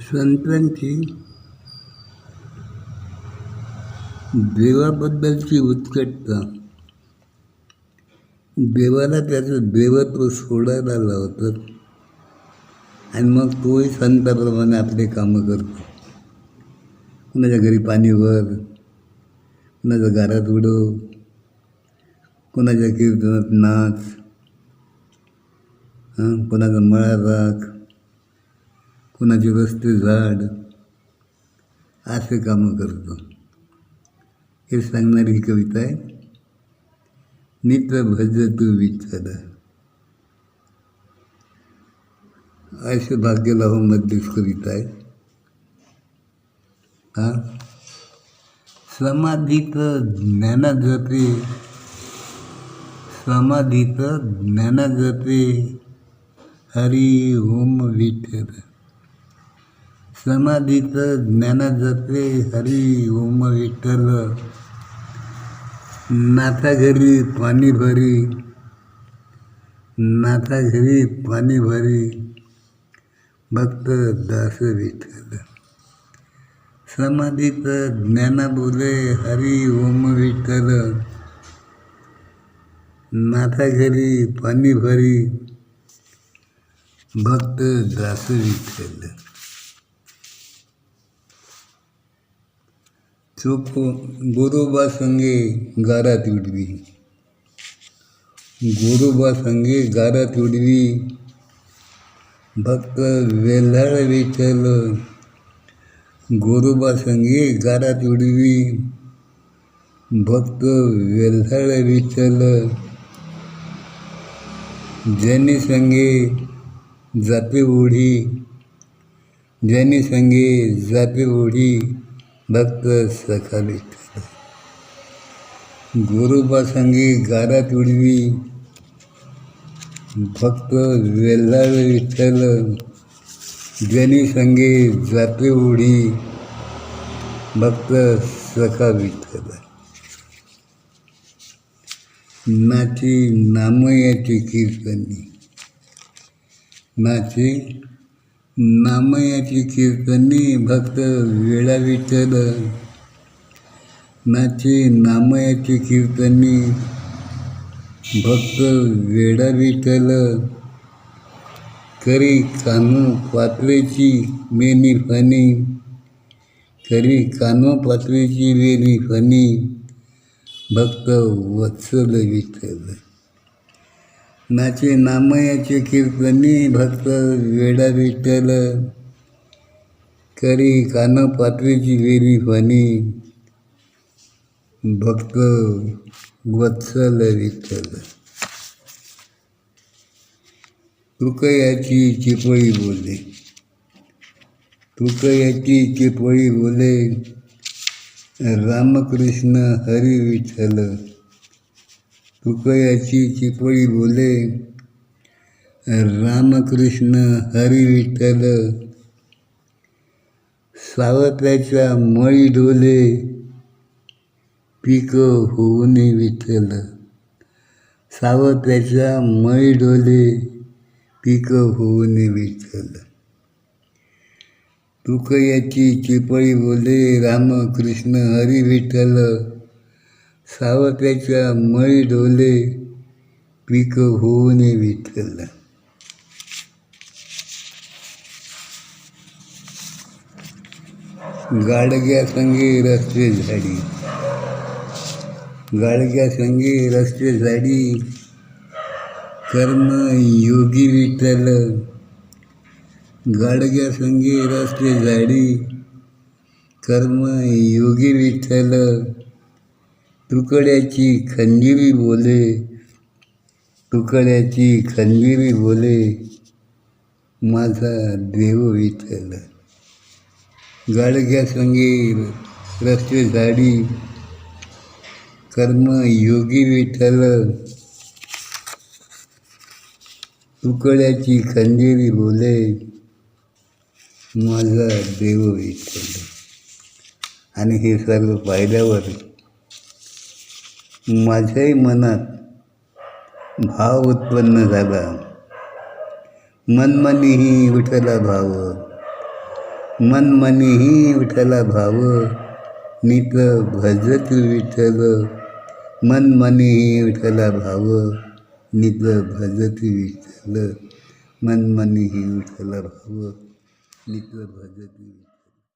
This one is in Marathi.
संतांची देवाबद्दलची उत्कटता. देवाला त्याचं देवत्व सोडायला लावतात आणि मग तोही संताप्रमाणे आपले कामं करतो. कुणाच्या घरी पाणी भर कुणाच्या घरात उडव कुणाच्या कीर्तनात नाच हां कुणाचा मळा राख कुणाचे रस्ते झाड. असे कामं करतो. हे सांगणारी ही कविता आहे. नित्र भज तू विचार असे भाग्य लावून हो मध्येच कविता आहे. हा? समाधीत ज्ञाना जाते समाधीत ज्ञाना जाते हरी ओम विठ्ठल. समाधीचं ज्ञाना जपे हरी ओम विठ्ठल. नाथा घरी पाणी भरी. नाथा घरी पाणी भरी. भक्त दास विठ्ठल. समाधीचं ज्ञाना बोले हरी ओम विठ्ठल. नाथा घरी पाणी भरी. भक्त दास विठ्ठल. चोख गोरोबा संगे गारात तिडवी गोरोबा संगे गारात तिडवी भक्त वेल्हाळ विठ्ठल गोरोबा संगे गारात उडवी भक्त वेल्हाळ विचल ज्यांनी संगे जाते ओढी ज्यांनी संगे जाते ओढी। भक्त सखा विठ्ठल गोरोबा संगे गारात उडवी भक्त वेल्हाळ विठ्ठल. जनी संगे जाते उडी. भक्त सखा विठ्ठल. नाची नामयाची कीर्तनी. नाची नामयाची कीर्तनी भक्त वेळा विठ्ठल नाची नामयाची कीर्तनी भक्त वेडा विठ्ठल करी कानो पात्रेची मेनी फणी. करी कानो पात्रेची वेणी फणी. भक्त वत्सल विठ्ठल. नाचे नामयाचे कीर्तनी भक्त वेडा विठ्ठल करी कान पात्रीची वेरी फणी भक्त वत्सल विठ्ठल. तुकयाची चिपळी बोले तुकयाची चिपळी बोले रामकृष्ण हरी विठ्ठल. तुकयाची चिपळी बोले. रामकृष्ण हरी विठ्ठल. सावत्याच्या मळी डोले पीक होऊने विठ्ठल. सावत्याच्या मळी डोले पीक होऊने विठ्ठल. तुकयाची चिपळी बोले. रामकृष्ण हरी विठ्ठल. सावत्याच्या मळी डोले पीक होऊन विठ्ठल गाडग्या संगे रस्ते झाडी. गाडग्या संगे रस्ते झाडी. कर्म योगी विठ्ठल. गाडग्या संगे रस्ते झाडी. कर्म योगी विठ्ठल. तुकड्याची खंजिरी बोले तुकड्याची खंजिरी बोले माझा देव विठ्ठल. गाडग्या संगे रस्ते झाडी कर्म योगी विठ्ठल. तुकड्याची खंजिरी बोले माझा देव विठ्ठल. आणि हे सर्व पाहिल्यावर माझ्याही मनात भाव उत्पन्न झाला. मनमनीही विठला भाव. मनमनीही विठला भाव. नित भजत विठल मनमनीही विठला भाव. नित भजत विठल मनमनीही विठला भाव. नित भजत विठ्ठल.